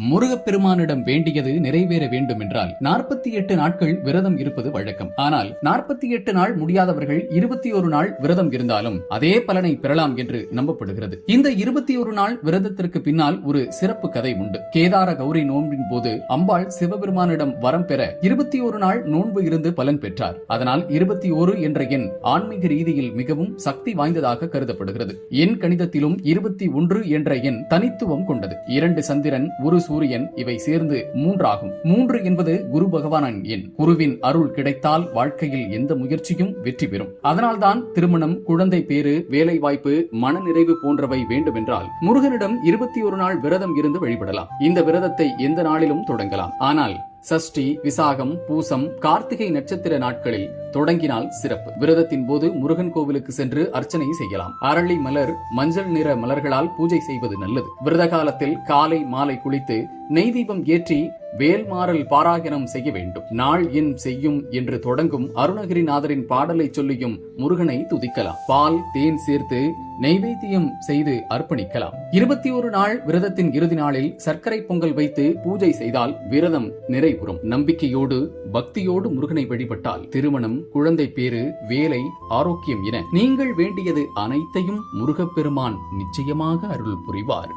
முருகப்பெருமானிடம் வேண்டியது நிறைவேற வேண்டும் என்றால் நாற்பத்தி எட்டு நாட்கள் விரதம் இருப்பது வழக்கம். ஆனால் நாற்பத்தி எட்டு நாள் முடியாதவர்கள் இருபத்தி ஒரு நாள் விரதம் இருந்தாலும் அதே பலனை பெறலாம் என்று நம்பப்படுகிறது. இந்த இருபத்தி ஒரு நாள் விரதத்திற்கு பின்னால் ஒரு சிறப்பு கதை உண்டு. கேதார கௌரி நோன்பின் போது அம்பாள் சிவபெருமானிடம் வரம் பெற இருபத்தி ஒரு நாள் நோன்பு இருந்து பலன் பெற்றார். அதனால் இருபத்தி ஒரு என்ற எண் ஆன்மீக ரீதியில் மிகவும் சக்தி வாய்ந்ததாக கருதப்படுகிறது. எண் கணிதத்திலும் இருபத்தி ஒன்று என்ற எண் தனித்துவம் கொண்டது. இரண்டு சந்திரன் ஒரு சூரியன் இவை சேர்ந்து மூன்றாகும். மூன்று என்பது குரு பகவானின் எண். குருவின் அருள் கிடைத்தால் வாழ்க்கையில் எந்த முயற்சியும் வெற்றி பெறும். அதனால்தான் திருமணம் குழந்தை பேறு வேலை வாய்ப்பு மனநிறைவு போன்றவை வேண்டுமென்றால் முருகனிடம் இருபத்தி ஒரு நாள் விரதம் இருந்து வழிபடலாம். இந்த விரதத்தை எந்த நாளிலும் தொடங்கலாம். ஆனால் சஷ்டி விசாகம் பூசம் கார்த்திகை நட்சத்திர நாட்களில் தொடங்கினால் சிறப்பு. விரதத்தின் போது முருகன் கோவிலுக்கு சென்று அர்ச்சனை செய்யலாம். அரளி மலர் மஞ்சள் நிற மலர்களால் பூஜை செய்வது நல்லது. விரத காலத்தில் காலை மாலை குளித்து நெய் தீபம் ஏற்றி வேல்மாறல் பாராயணம் செய்ய வேண்டும். நாள் என் செய்யும் என்று தொடங்கும் அருணகிரிநாதரின் பாடலை சொல்லியும் முருகனை துதிக்கலாம். பால் தேன் சேர்த்து நெய்வேத்தியம் செய்து அர்ப்பணிக்கலாம். இருபத்தி ஒரு நாள் விரதத்தின் இறுதி நாளில் சர்க்கரை பொங்கல் வைத்து பூஜை செய்தால் விரதம் நிறைவுறும். நம்பிக்கையோடு பக்தியோடு முருகனை வழிபட்டால் திருமணம் குழந்தை பேறு வேலை ஆரோக்கியம் என நீங்கள் வேண்டியது அனைத்தையும் முருகப்பெருமான் நிச்சயமாக அருள் புரிவார்.